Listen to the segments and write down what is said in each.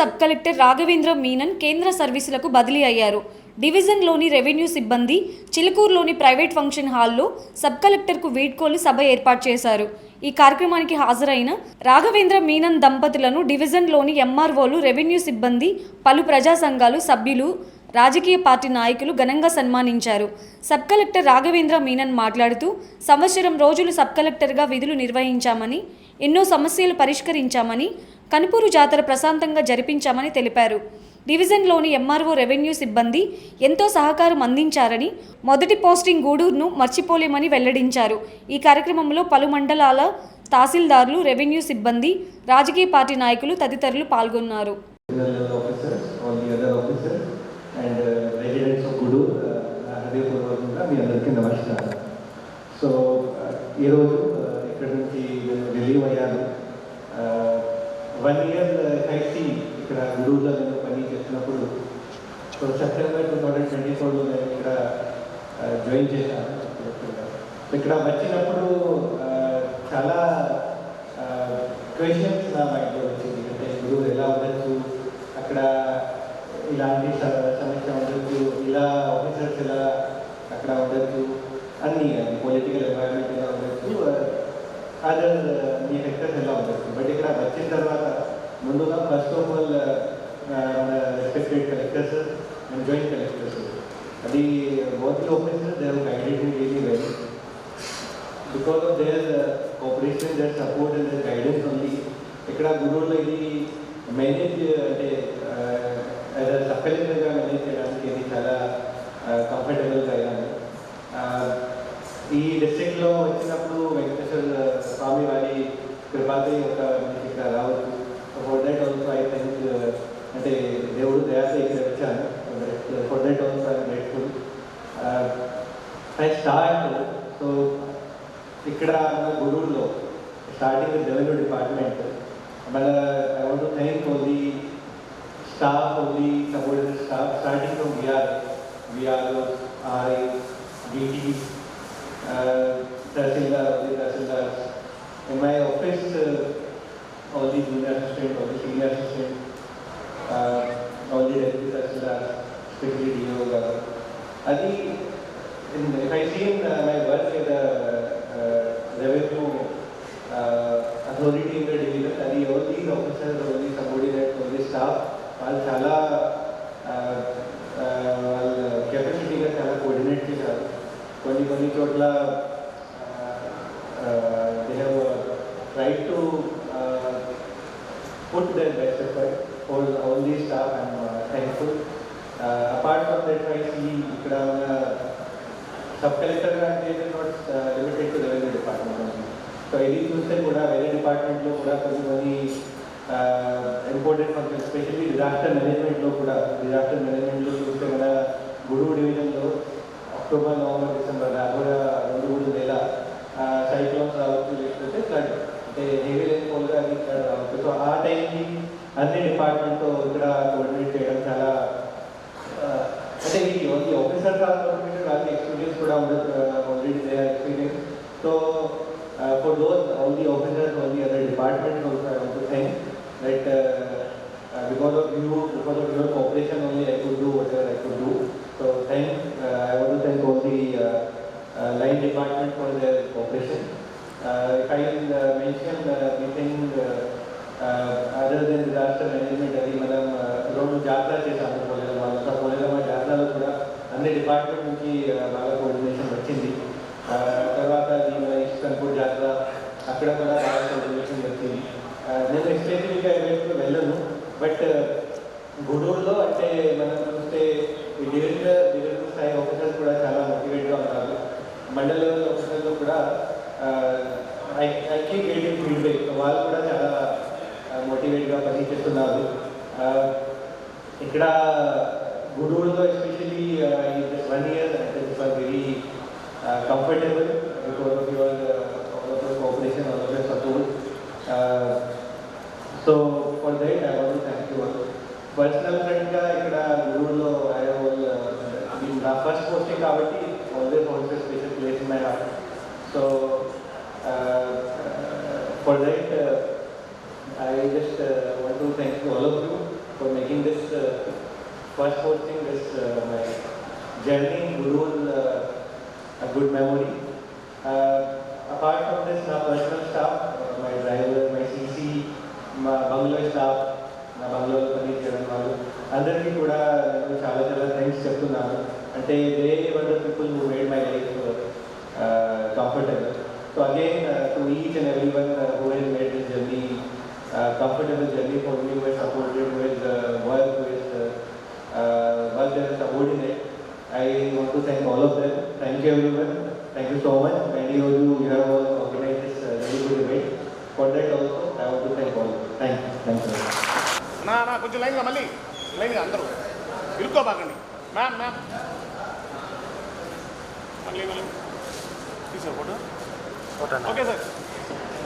Sub collector Raghavendra Menon కేంద్ర సర్వీసులకు బదిలీ అయ్యారు. డివిజన్లోని రెవెన్యూ సిబ్బంది చిలుకూరులోని ప్రైవేట్ ఫంక్షన్ హాల్లో సబ్ కలెక్టర్కు వీడ్కోలు సభ ఏర్పాటు చేశారు. ఈ కార్యక్రమానికి హాజరైన రాఘవేంద్ర మీనన్ దంపతులను డివిజన్లోని ఎంఆర్ఓలు రెవెన్యూ సిబ్బంది పలు ప్రజా సంఘాలు సభ్యులు రాజకీయ పార్టీ నాయకులు ఘనంగా సన్మానించారు. సబ్ కలెక్టర్ రాఘవేంద్ర మీనన్ మాట్లాడుతూ సంవత్సరం రోజులు సబ్ కలెక్టర్గా విధులు నిర్వహించామని ఎన్నో సమస్యలు పరిష్కరించామని కనుపూరు జాతర ప్రశాంతంగా జరిపించామని తెలిపారు. డివిజన్లోని ఎంఆర్ఓ రెవెన్యూ సిబ్బంది ఎంతో సహకారం అందించారని మొదటి పోస్టింగ్ గూడూరును మర్చిపోలేమని వెల్లడించారు. ఈ కార్యక్రమంలో పలు మండలాల తహసీల్దార్లు రెవెన్యూ సిబ్బంది రాజకీయ పార్టీ నాయకులు తదితరులు పాల్గొన్నారు level officers, all the other officers, and uh, residents of Gudu, హృదయపూర్వకంగా మీ అందరికీ నమస్కారం సో ఈరోజు ఇక్కడ నుంచి రిలీవ్ అయ్యాను. వన్ ఇయర్ కలిసి ఇక్కడ గురువులో నేను పని చేసినప్పుడు so September two thousand twenty ఫోర్లో నేను ఇక్కడ జాయిన్ చేశాను. ఇక్కడ వచ్చినప్పుడు చాలా క్వశ్చన్స్ నా మైండ్లో వచ్చింది. అంటే గురువు ఎలా ఉండొచ్చు? అక్కడ ఇలాంటి స- సమస్య ఉండొచ్చు ఇలా ఆఫీసర్స్ ఎలా అక్కడ ఉండొచ్చు అన్ని పొలిటికల్ ఎన్వైరన్మెంట్ ఎలా ఉండొచ్చు అదర్ మీ బట్ ఇక్కడ వచ్చిన తర్వాత ముందుగా ఫస్ట్ ఆఫ్ ఆల్ మన respected collectors and joint collectors అది both officers they have guided me really well because of their cooperation their support and their guidance ఉంది ఇక్కడ గురువులో ఇది మేనేజ్ అంటే యాజ్ మేనేజ్ చేయడానికి ఇది చాలా కంఫర్టబుల్గా అయ్యాను ఈ డిస్ట్రిక్ట్లో వచ్చినప్పుడు వెంకటేశ్వర స్వామి వారి కృపాది ఒక మనకి ఇక్కడ రావచ్చు for that also I think అంటే దేవుడు దయాసే ఇక్కడ వచ్చాను for that also I grateful I start so ఇక్కడ మన గురువులో స్టార్టింగ్ రెవెన్యూ డిపార్ట్మెంట్ మన I want to thank only staff only supported staff starting from VR VR RI DT tahsildar only tahsildar in my office only junior assistant only senior assistant only deputy tahsildar specially DO గారు అది in, if I see in uh, my work in the uh, revenue uh, authority in the division, అది all these officers, all these subordinates, all these staff, వాళ్ళు చాలా uh, uh, వాళ్ళ కెపాసిటీగా చాలా coordinate చేశారు కొన్ని కొన్ని చోట్ల they to uh, put their best effort for all these staff. I'm uh, thankful. Uh, apart from that, I see ఇక్కడ ఉన్న సబ్ కలెక్టర్ అంటే not limited to revenue department only so ఇది చూస్తే కూడా వేరే డిపార్ట్మెంట్లో కూడా కొన్ని కొన్ని ఇంపార్టెంట్ ఫంక్షన్ ఎస్పెషల్లీ డిజాస్టర్ మేనేజ్మెంట్లో కూడా డిజాస్టర్ మేనేజ్మెంట్లో చూస్తే మన గురువు డివిజన్లో అక్టోబర్ నవంబర్ డిసెంబర్ కూడా రెండు మూడు నెల సైక్లోన్స్ రావచ్చు లేకపోతే ఫ్లడ్ అంటే హెవీ రైన్ఫాల్గా అది ఫ్లడ్ రావచ్చు. సో ఆ టైంకి అన్ని డిపార్ట్మెంట్తో ఇక్కడ కోఆర్డినేట్ చేయడం చాలా ఆ, అంటే ఈ ఓన్లీ ఆఫీసర్ కాకపోతే వాళ్ళకి ఎక్స్పీరియన్స్ కూడా ఉండదు already they experience. So for those all the officers all the other department also I want to thank that because of you because of your cooperation only I could do whatever I could do so thank I want to thank all the line department for their cooperation if I mention meeting other then disaster management అది మనం uh, రెండు జాతర చేశాము. పోలేరమ్మ అంతా పోలేరమ్మ జాతరలో కూడా అన్ని department నుంచి uh, బాగా కోఆర్డినేషన్ వచ్చింది. Uh, తర్వాత అది ఇష్టంపూర్ జాతర అక్కడ కూడా బాగా కోఆర్డినేషన్ వచ్చింది. Uh, నేను ఎస్పెషల్గా ఈవెంట్కి వెళ్ళను. బట్ గూడూరులో అంటే మనం చూస్తే ఈ డివిజనల్ డివిజనల్ స్థాయి ఆఫీసర్స్ కూడా చాలా మోటివేట్గా ఉన్నారు మండల లెవెల్ ఆఫీసర్లు కూడా I I keep getting feedback వాళ్ళు కూడా చాలా మోటివేట్గా పనిచేస్తున్నారు. ఇక్కడ గుడూరులో ఎస్పెషలీ వన్ ఇయర్ అంటే very comfortable because of your cooperation all of support so for that I want thank you personal ఫ్రెండ్గా ఇక్కడ గుడూరులో ఐ నా ఫస్ట్ పోస్టింగ్ కాబట్టి always also special place in my heart so for that I just uh, want to thank all of you first posting this uh, my journey in Gurul, uh, a good memory. Uh, apart from this, my personal staff, uh, my driver, my CC, మా bungalow staff నా బంగ్లోలో పని చేయడం వాళ్ళు అందరికీ కూడా నేను చాలా చాలా థ్యాంక్స్ చెప్తున్నాను అంటే they were the people who made my life comfortable so again to each and every one who has made this journey comfortable journey for me why supported with work with as a subordinate. I want to thank all of them. Thank you everyone. Thank you so much. And you, you, you have all organized this uh, very good event. For that also, I want to thank all of you. Thank you. Thank you. నా నా కొంచెం లైన్గా మళ్ళీ లైన్గా అందరూ ఇరుక్కోబాకండి ma'am ma'am మళ్ళీ మళ్ళీ తీసా ఫోటో ఓకే సార్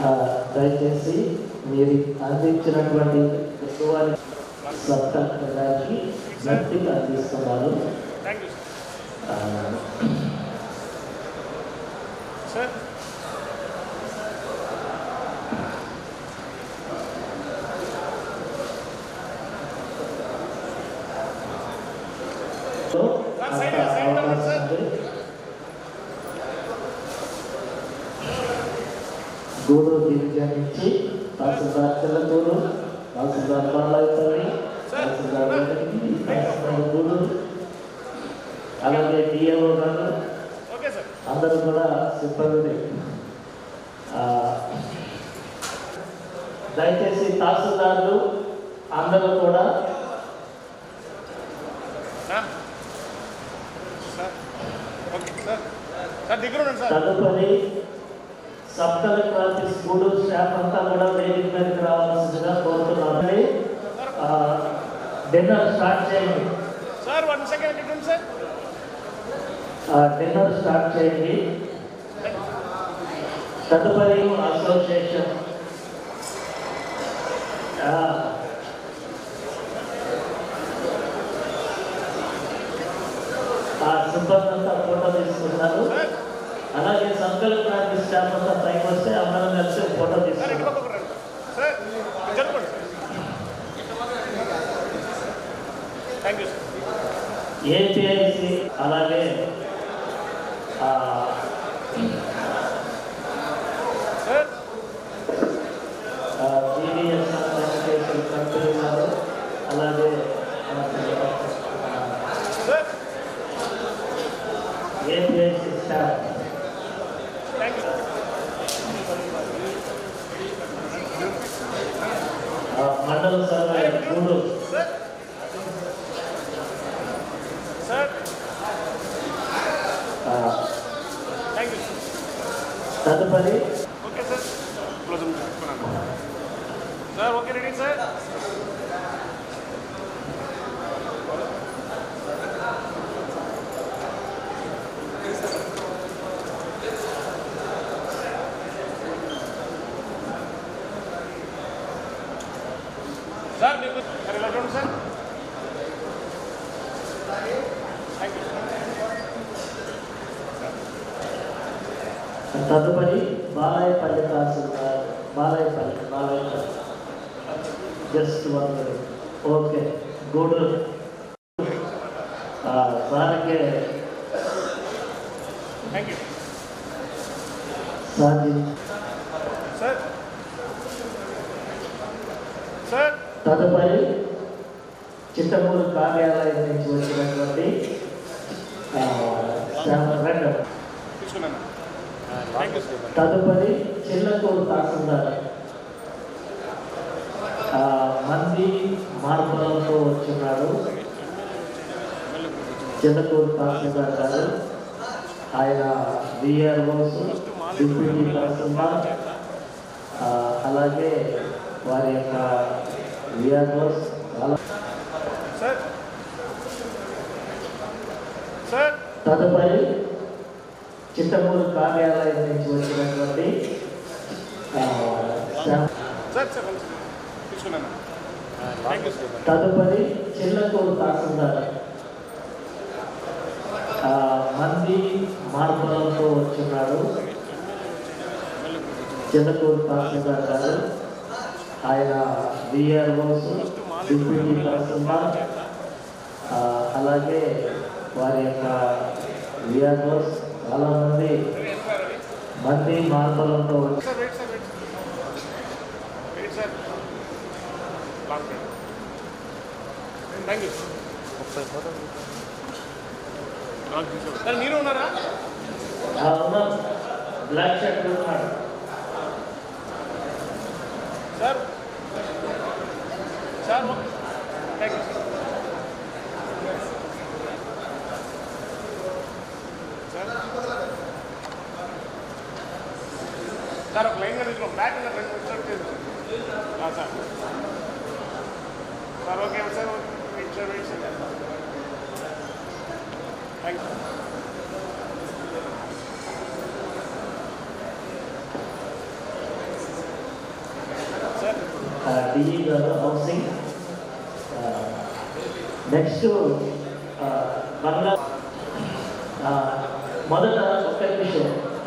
ఆ, దయచేసి మీరు అందించినటువంటి సబ్కలెక్టర్ గారికి గట్టిగా అందిస్తున్నారు. గూడూరు డివిజన్ నుంచి తహసీల్దార్ చెల్లకూరు తహసీల్దార్ బాలాయపల్లి తహసీల్దార్ వెంకటగిరి, తహసీల్దార్ గూడూరు అలాగే డిఏఓ గారు ఓకే సార్ అందరూ ఆ, దయచేసి తహసీల్దార్లు అందరూ కూడా తదుపరి sub collector office Gudur staff అంతా కూడా వేదిక మీదకి రావాల్సిందిగా కోరుతున్నాను డిన్నర్ స్టార్ట్ చేయండి. Sir one second sir? Dinner start చేయండి. తదుపరి అసోసియేషన్. ఆ, ఆ సిబ్బంది అంతా ఫోటో తీసుకుంటారు. అలాగే సంకల్ప స్టాఫ్ అంతా పైకి వస్తే అందరం కలిసి ఫోటో సార్ ఇటు తీసుకుంటాం పక్క రండి సార్ జరుపుకోండి థ్యాంక్ యూ సార్ ఏపీఐసి అలాగే ఆ, సార్ ఆ, జీవీఎస్ కమ్యూనికేషన్ కంపెనీ వారు అలాగే ఆ, sir APIIC staff thank you ఆ, mandal survey Gudur sir sir ఆ, థ్యాంక్ యూ తదుపరి okay sir. Sir okay sir? Sir మీకు సార్ ఇలా చూడండి సార్? థ్యాంక్ యూ తదుపరి Balayapalli tahsildar Balayapalli Balayapalli. Just one okay Gudur సార్కి సార్ తదుపరి చిత్తమూరు కార్యాలయం నుంచి వచ్చినటువంటి ఆ, తదుపరి చిల్లకూరు తహసీల్దార్ ఆ, మంది మార్పులతో వచ్చినాడు చిల్లకూరు తహసీల్దార్ గారు ఆయన విఆర్ఓస్ డిప్యూటీ తహసీల్దార్ ఆ, అలాగే వారి యొక్క సార్. తదుపరి చిత్తమూరు కార్యాలయం నుంచి వచ్చినటువంటి తదుపరి చిల్లకూరు తహసీల్దార్ మంది మార్పులతో వచ్చినాడు. చిల్లకూరు తహసీల్దార్ గారు ఆయన విఆర్ఓస్ డిప్యూటీ తహసీల్దార్ అలాగే వారి యొక్క విఆర్ఓస్ చాలామంది మంది మార్పులతో యూ సార్ మీరు ఉన్నారా? బ్లాక్ షర్ట్ ఉన్నాడు sir sir thank you sir sir ఒక లైన్గా తీసుకున్నాం బ్యాక్ ఉన్న రెండు నిమిషాలు sir sir okay sir wait sir wait sir thank you sir DE గారు హౌసింగ్ నెక్స్ట్ బంగ్లా ఆ, మొదట ఒక్క విషయం ఈ